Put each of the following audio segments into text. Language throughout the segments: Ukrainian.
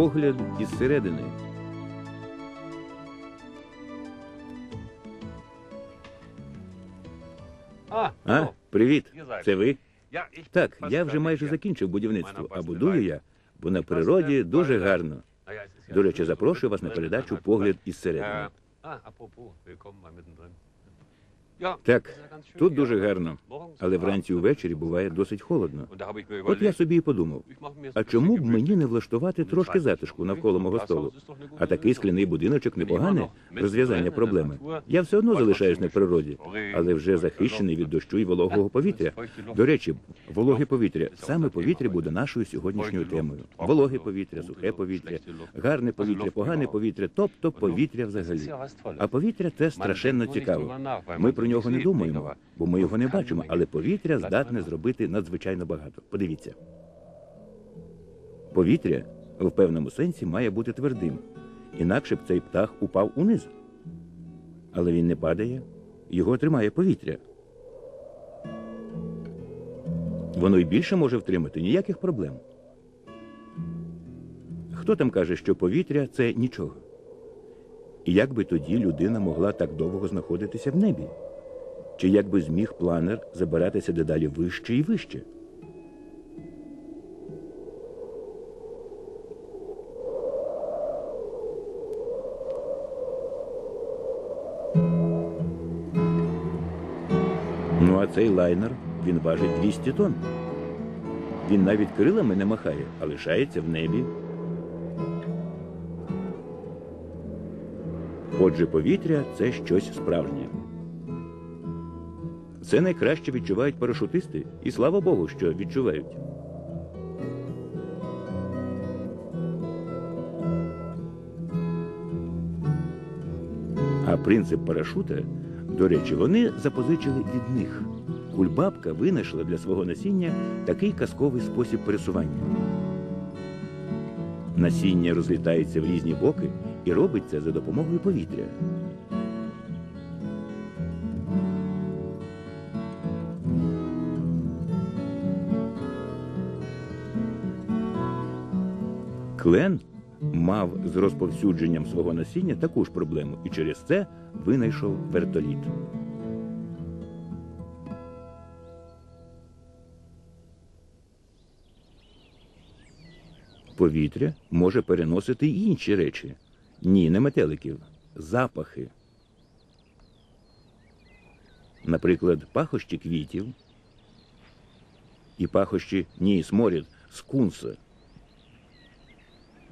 Погляд із середини. А, привіт. Це ви? Так, я вже майже закінчив будівництво, а будую я, бо на природі дуже гарно. До речі, запрошую вас на передачу Погляд із середини. Так, тут дуже гарно, але вранці увечері буває досить холодно. От я собі і подумав, а чому б мені не влаштувати трошки затишку навколо мого столу? А такий скляний будиночок непоганий розв'язання проблеми. Я все одно залишаюсь на природі, але вже захищений від дощу і вологого повітря. До речі, вологе повітря саме повітря буде нашою сьогоднішньою темою. Вологе повітря, сухе повітря, гарне повітря, погане повітря, тобто повітря взагалі. А повітря це страшенно цікаво. Ми про нього не думаємо, бо ми його не бачимо, але повітря здатне зробити надзвичайно багато. Подивіться. Повітря в певному сенсі має бути твердим, інакше б цей птах упав униз. Але він не падає, його тримає повітря. Воно й більше може втримати ніяких проблем. Хто там каже, що повітря це нічого? І як би тоді людина могла так довго знаходитися в небі? Чи як би зміг планер забиратися дедалі вище і вище? Ну, а цей лайнер він важить 200 тонн. Він навіть крилами не махає, а лишається в небі. Отже, повітря це щось справжнє. Це найкраще відчувають парашутисти, і слава Богу, що відчувають. А принцип парашута, до речі, вони запозичили від них. Кульбабка винайшла для свого насіння такий казковий спосіб пересування. Насіння розлітається в різні боки і робить це за допомогою повітря. Клен мав з розповсюдженням свого насіння таку ж проблему і через це винайшов вертоліт. Повітря може переносити й інші речі. Ні, не метеликів, запахи. Наприклад, пахощі квітів і пахощі ні, сморід, скунса.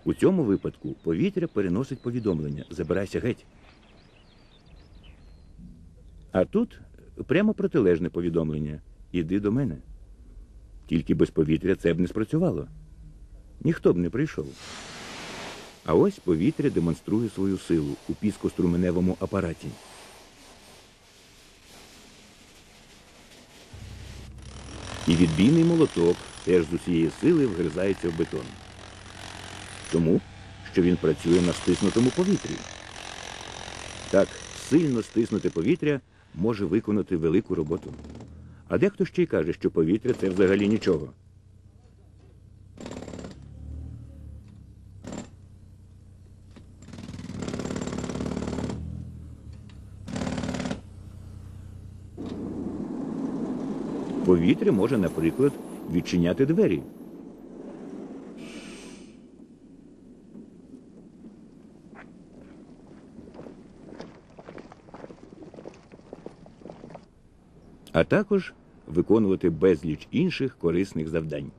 У цьому випадку повітря переносить повідомлення забирайся геть. А тут прямо протилежне повідомлення іди до мене. Тільки без повітря це б не спрацювало. Ніхто б не прийшов. А ось повітря демонструє свою силу у піскоструменевому апараті. І відбійний молоток теж з усієї сили вгризається в бетон. Тому, що він працює на стиснутому повітрі. Так, сильно стиснути повітря може виконати велику роботу. А дехто ще й каже, що повітря це взагалі нічого. Повітря може, наприклад, відчиняти двері. А також виконувати безліч інших корисних завдань.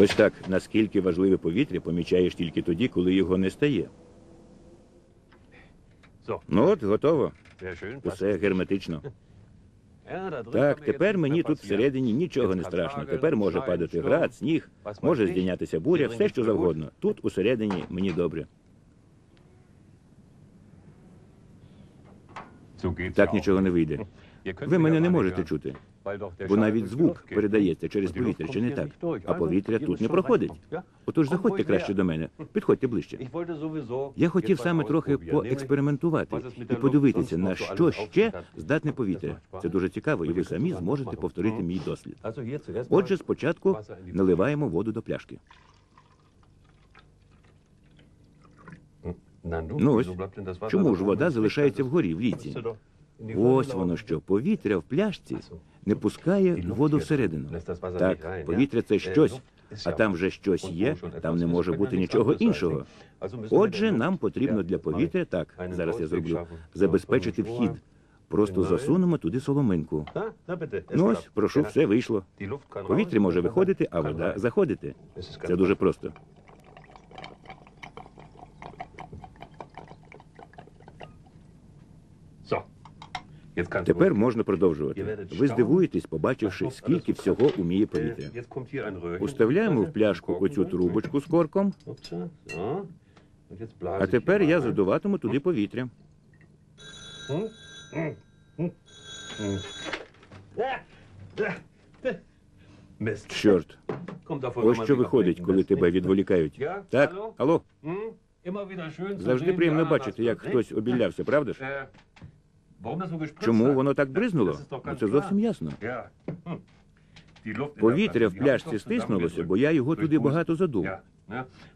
Ось так, наскільки важливе повітря, помічаєш тільки тоді, коли його не стає. Ну от, готово. Усе герметично. Так, тепер мені тут всередині нічого не страшно. Тепер може падати град, сніг, може здійнятися буря, все що завгодно. Тут усередині мені добре. Так нічого не вийде. Ви мене не можете чути, бо навіть звук передається через повітря, чи не так? А повітря тут не проходить. Отож заходьте краще до мене. Підходьте ближче. Я хотів саме трохи поекспериментувати і подивитися, на що ще здатне повітря. Це дуже цікаво, і ви самі зможете повторити мій дослід. Отже, спочатку наливаємо воду до пляшки. Ну ось, чому ж вода залишається вгорі в Röhre Ось воно що, повітря в пляшці не пускає воду всередину. Так, повітря це Äh, щось, а там вже щось є, там не може бути нічого іншого. Отже, нам потрібно для повітря так, зараз я зроблю, забезпечити вхід. Просто засунемо туди соломинку. Ну ось, прошу, Ja. все вийшло. Повітря може виходити, а вода заходити. Це дуже просто. Тепер можна продовжувати. Ви здивуєтесь, побачивши, скільки всього уміє повітря. Уставляємо в пляшку оцю трубочку з корком, а тепер я задуватиму туди повітря. Чорт, ось що виходить, коли тебе відволікають. Так, Алло? завжди приємно бачити, як хтось обілявся, правда ж? Äh, Чому воно так бризнуло? Ну це зовсім ясно. Hm. Повітря в пляшці стиснулося, бо я його туди багато задув.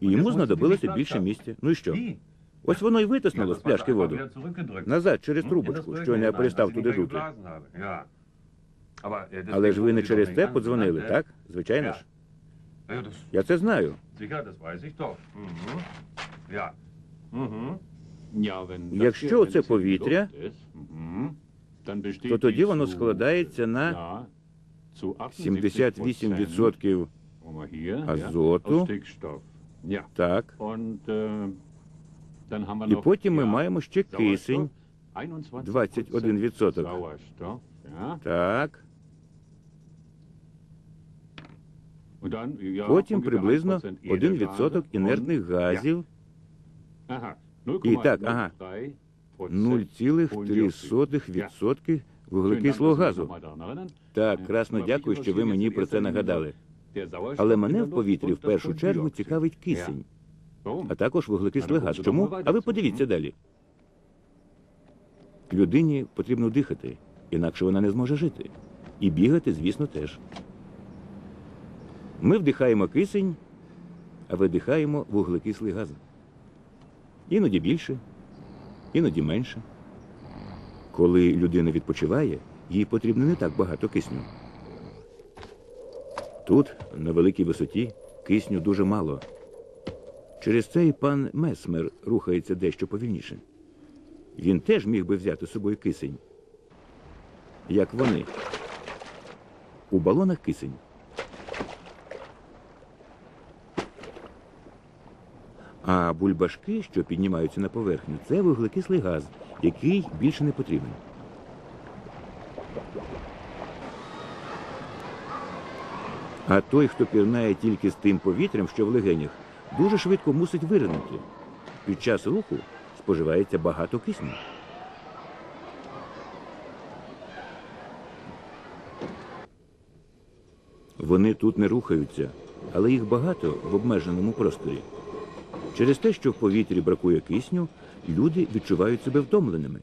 І йому знадобилося більше місця. Ну і що? Ось воно й витиснуло з пляшки воду. Назад через Hm? Трубочку, щойно я перестав туди дути. äh, Але ж ви не через an, подзвонили, так? Звичайно ж. Я це знаю. Якщо це повітря, то тоді воно складається на 78% азоту. Так. І потім ми маємо ще кисень 21%. 21%. Так. Потім приблизно 1% інертних газів, І так, ага. 0,3% вуглекислого газу. Так, красно дякую, що ви мені про це нагадали. Але мене в повітрі в першу чергу цікавить кисень, а також вуглекислий газ. Чому? А ви подивіться далі. Людині потрібно дихати, інакше вона не зможе жити. І бігати, звісно, теж. Ми вдихаємо кисень, а видихаємо вуглекислий газ. Іноді більше, іноді менше. Коли людина відпочиває, їй потрібно не так багато кисню. Тут, на великій висоті, кисню дуже мало. Через це і пан Месмер рухається дещо повільніше. Він теж міг би взяти з собою кисень. Як вони. У балонах кисень. А бульбашки, що піднімаються на поверхню, це вуглекислий газ, який більше не потрібен. А той, хто пірнає тільки з тим повітрям, що в легенях, дуже швидко мусить виринути. Під час руху споживається багато кисню. Вони тут не рухаються, але їх багато в обмеженому просторі. Через те, що в повітрі бракує кисню, люди відчувають себе втомленими.